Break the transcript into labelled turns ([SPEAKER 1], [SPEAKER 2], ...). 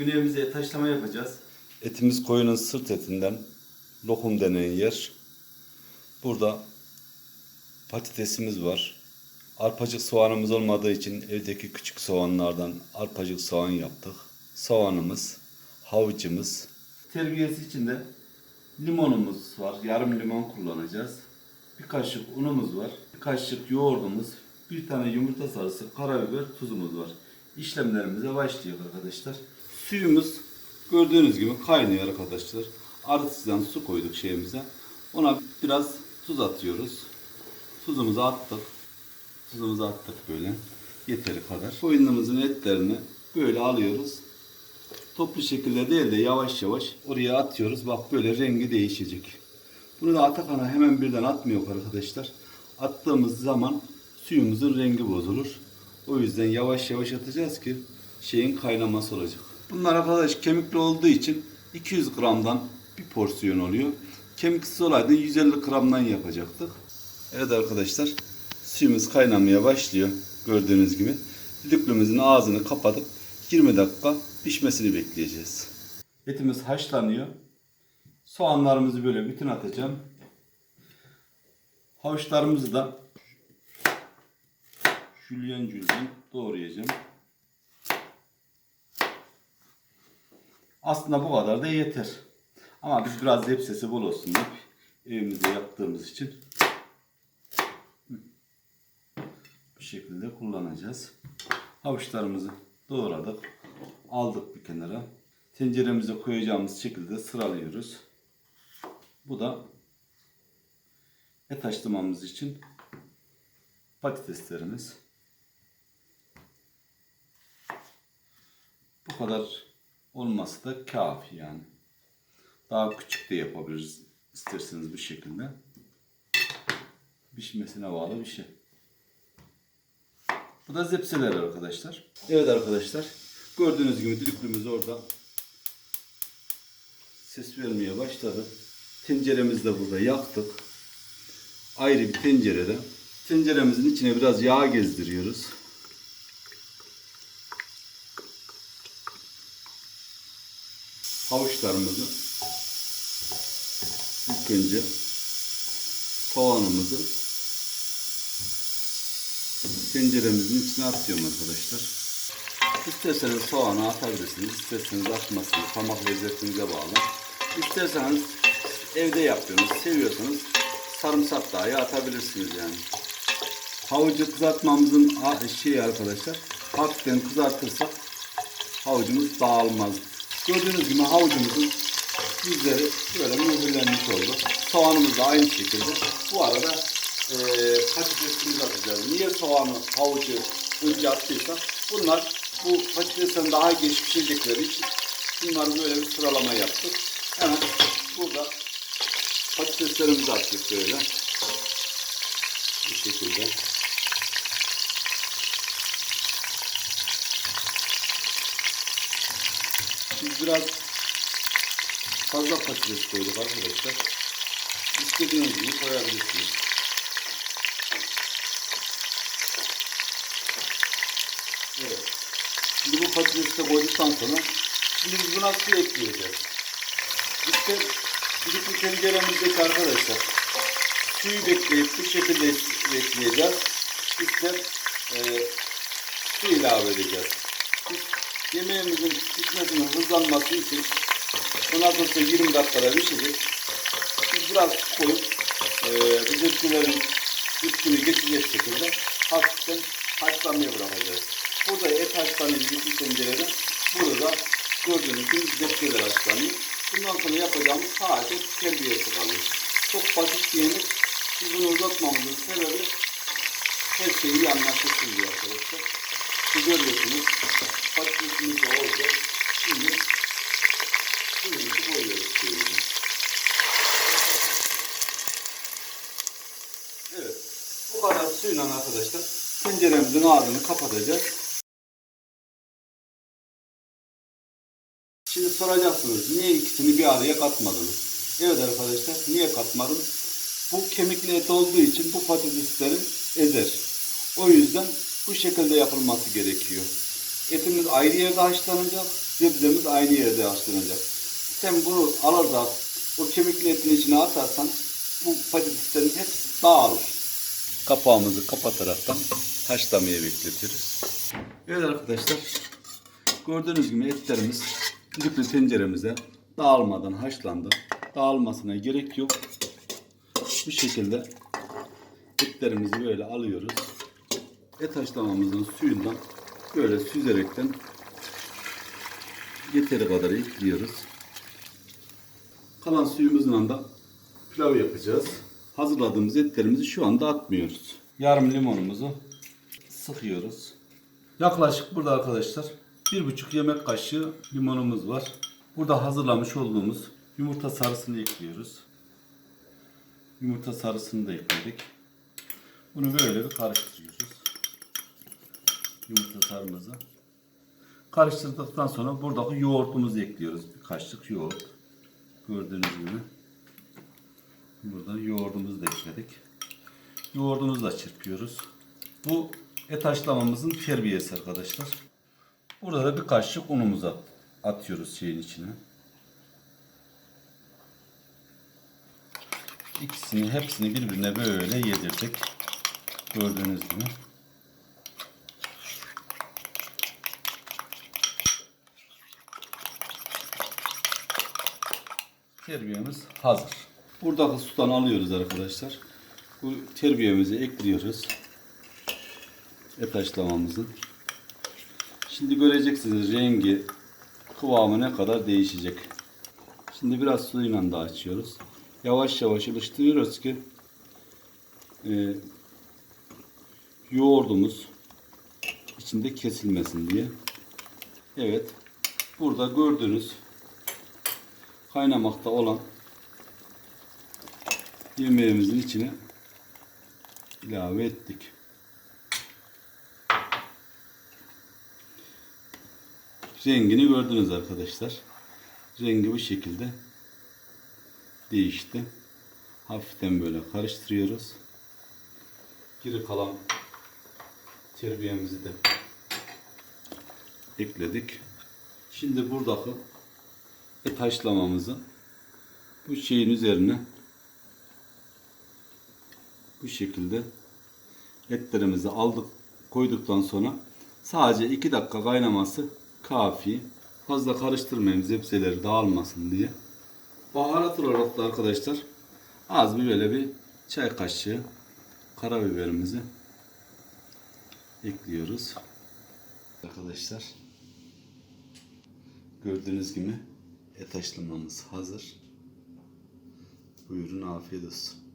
[SPEAKER 1] Güneyimize et haşlama yapacağız.
[SPEAKER 2] Etimiz koyunun sırt etinden lokum denen yer. Burada patatesimiz var. Arpacık soğanımız olmadığı için evdeki küçük soğanlardan arpacık soğan yaptık. Soğanımız, havucumuz,
[SPEAKER 1] Terbiyesi için de limonumuz var. Yarım limon kullanacağız. Bir kaşık unumuz var. Bir kaşık yoğurdumuz. Bir tane yumurta sarısı, karabiber, tuzumuz var. İşlemlerimize başlıyor arkadaşlar.
[SPEAKER 2] Suyumuz gördüğünüz gibi kaynıyor arkadaşlar. Arıtsızdan su koyduk şeyimize. Ona biraz tuz atıyoruz. Tuzumuzu attık. Tuzumuzu attık böyle. Yeteri kadar. Koyunumuzun etlerini böyle alıyoruz. Toplu şekilde değil de yavaş yavaş oraya atıyoruz. Bak böyle rengi değişecek. Bunu da Atakan'a hemen birden atmıyor arkadaşlar. Attığımız zaman suyumuzun rengi bozulur. O yüzden yavaş yavaş atacağız ki şeyin kaynaması olacak. Bunlar arkadaş kemikli olduğu için 200 gramdan bir porsiyon oluyor. Kemiksiz olaydı 150 gramdan yapacaktık. Evet arkadaşlar suyumuz kaynamaya başlıyor gördüğünüz gibi. Düdüklümüzün ağzını kapatıp 20 dakika pişmesini bekleyeceğiz.
[SPEAKER 1] Etimiz haşlanıyor. Soğanlarımızı böyle bütün atacağım. Havuçlarımızı da jülyen jülyen doğrayacağım. Aslında bu kadar da yeter. Ama biz biraz zepsesi bol olsun deyip evimizde yaptığımız için bu şekilde kullanacağız. Havuçlarımızı doğradık. Aldık bir kenara. Tenceremize koyacağımız şekilde sıralıyoruz. Bu da et haşlamamız için patateslerimiz. Bu kadar olması da kafi yani. Daha küçük de yapabiliriz isterseniz bu şekilde. Pişmesine bağlı bir şey. Bu da zepseler arkadaşlar. Evet arkadaşlar. Gördüğünüz gibi düdüklümüz orada. Ses vermeye başladı. Tenceremizi de burada yaktık. Ayrı bir tencerede. Tenceremizin içine biraz yağ gezdiriyoruz. Havuçlarımızı ilk önce soğanımızı tenceremizin içine atıyorum arkadaşlar. İsterseniz soğanı atabilirsiniz, isterseniz atmazsınız. Damak lezzetinize bağlı. İsterseniz evde yapıyorsunuz, seviyorsanız sarımsak dahi atabilirsiniz yani. Havucu kızartmamızın şeyi arkadaşlar, hafiften kızartırsak havucumuz dağılmaz. Gördüğünüz gibi havucumuzun yüzleri böyle mühürlenmiş oldu. Soğanımız da aynı şekilde. Bu arada eee patatesimizi atacağız. Niye soğanı, havucu önce attıysak bunlar bu patatesten daha geç pişecekleri için bunları böyle bir sıralama yaptık. Hemen burada patateslerimizi attık böyle. Bu şekilde. Biz biraz fazla patates koyduk arkadaşlar. İstediğiniz gibi koyabilirsiniz. Evet. Şimdi bu patatesi de koyduktan sonra şimdi biz buna su ekleyeceğiz. İşte düdüklü tenceremizdeki arkadaşlar suyu bekleyip bu şekilde ekleyeceğiz. İşte e, su ilave edeceğiz. Yemeğimizin pişmesinin hızlanması için ondan sonra 20 dakikada pişecek. Biz biraz koyup e, düdüklülerin üstünü geçecek şekilde hafiften haşlanmaya bırakacağız. Burada et haşlanıyor düdüklü tencerede. Burada da gördüğünüz gibi zepçeler haşlanıyor. Bundan sonra yapacağımız sadece terbiyesi kalıyor. Çok basit bir yemek. Biz bunu uzatmamızın sebebi her şeyi anlaşılsın diye arkadaşlar. Siz görüyorsunuz. Patatesimiz de oldu. Şimdi suyumuzu koyuyoruz suyumuzu. Evet. Bu kadar suyla arkadaşlar tenceremizin ağzını kapatacağız. Şimdi soracaksınız niye ikisini bir araya katmadınız? Evet arkadaşlar niye katmadım? Bu kemikli et olduğu için bu patateslerin ezer. O yüzden bu şekilde yapılması gerekiyor. Etimiz ayrı yerde haşlanacak.
[SPEAKER 2] sebzemiz aynı yerde haşlanacak. Sen bunu alır da o kemikli etin içine atarsan bu patateslerin hepsi dağılır. Kapağımızı kapataraktan haşlamaya bekletiyoruz. Evet arkadaşlar gördüğünüz gibi etlerimiz düdüklü tenceremize dağılmadan haşlandı. Dağılmasına gerek yok. Bu şekilde etlerimizi böyle alıyoruz. Et haşlamamızın suyundan böyle süzerekten yeteri kadar ekliyoruz. Kalan suyumuzla da pilav yapacağız. Hazırladığımız etlerimizi şu anda atmıyoruz. Yarım limonumuzu sıkıyoruz. Yaklaşık burada arkadaşlar bir buçuk yemek kaşığı limonumuz var. Burada hazırlamış olduğumuz yumurta sarısını ekliyoruz. Yumurta sarısını da ekledik. Bunu böyle bir karıştırıyoruz. Yumurta sarımızı. Karıştırdıktan sonra buradaki yoğurtumuzu ekliyoruz. Bir kaşık yoğurt. Gördüğünüz gibi. Burada yoğurdumuzu da ekledik. Yoğurdumuzu da çırpıyoruz. Bu et haşlamamızın terbiyesi arkadaşlar. Burada da bir kaşık unumuzu at- atıyoruz şeyin içine. İkisini hepsini birbirine böyle yedirdik. Gördüğünüz gibi. Terbiyemiz hazır. Buradaki sudan alıyoruz arkadaşlar. Bu terbiyemizi ekliyoruz. Et haşlamamızın. Şimdi göreceksiniz rengi, kıvamı ne kadar değişecek. Şimdi biraz suyla da açıyoruz. Yavaş yavaş ılıştırıyoruz ki e, yoğurdumuz içinde kesilmesin diye. Evet. Burada gördüğünüz kaynamakta olan yemeğimizin içine ilave ettik. Rengini gördünüz arkadaşlar. Rengi bu şekilde değişti. Hafiften böyle karıştırıyoruz. Geri kalan terbiyemizi de ekledik. Şimdi buradaki et haşlamamızı bu şeyin üzerine bu şekilde etlerimizi aldık koyduktan sonra sadece 2 dakika kaynaması kafi. Fazla karıştırmayın zepseleri dağılmasın diye. Baharat olarak da arkadaşlar az bir böyle bir çay kaşığı karabiberimizi ekliyoruz. Arkadaşlar gördüğünüz gibi et haşlamamız hazır. Buyurun afiyet olsun.